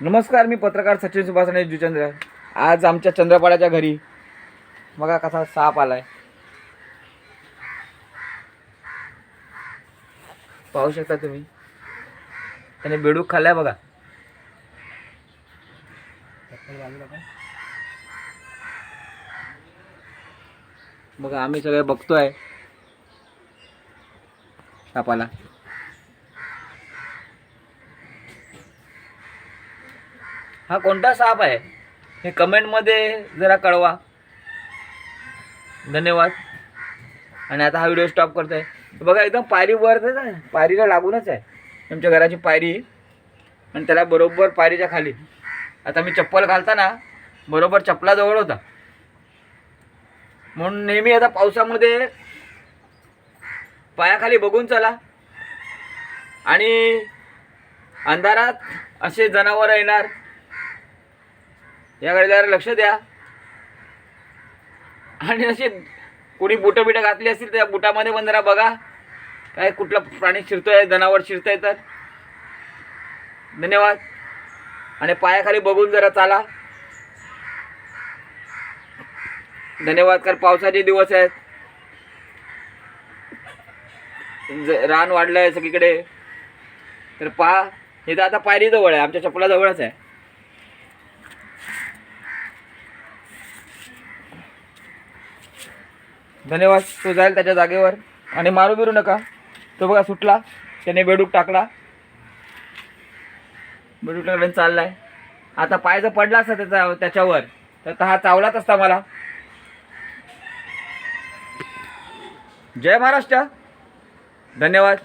नमस्कार मी पत्रकार सचिन सुभाष जुचंद्र. आज आमच्या चंद्रपाड्याच्या घरी. बघा कसा साप आलाय. पाहू शकता तुम्ही? त्याने बेडूक खाल्लाय बघा. बघा आम्ही सगळे बघतोय. सापाला. हा कोणता साप आहे? हे कमेंटमध्ये जरा कळवा. धन्यवाद. आणि आता हा व्हिडिओ स्टॉप करतो आहे बघा एकदम पायरी पायरीवरच आहे पायरीला लागूनच आहे. तुमच्या घराची पायरी. आणि त्याला बरोबर पायरीच्या खाली. आता मी चप्पल घालताना बरोबर चपलाजवळ होता. म्हणून नेहमी आता पावसामध्ये पायाखाली बघून चला. आणि अंधारात असे जनावर येणार. या जरा लक्ष द्या. आणि असे कोणी बुटं बिटं घातली असतील त्या बुटामध्ये पण जरा बघा. काय कुठला प्राणी शिरतोय जनावर शिरतंय तर. धन्यवाद. आणि पायाखाली बघून जरा चाला. धन्यवाद कारण पावसाचे दिवस आहेत. रान वाढलं आहे सगळीकडे. तर पहा हे तर आता पायरी जवळ आहे आमच्या चपलाजवळच आहे. धन्यवाद. तो जाईल त्याच्या जागेवर. आणि मारू बिरू नका. तो बघा सुटला. त्याने बेडूक टाकला. बेडूक टाकल्याने चालला चाललाय. आता पाय जर पडला असता त्याचा त्याच्यावर तर हा चावलाच असता मला. जय महाराष्ट्र. धन्यवाद.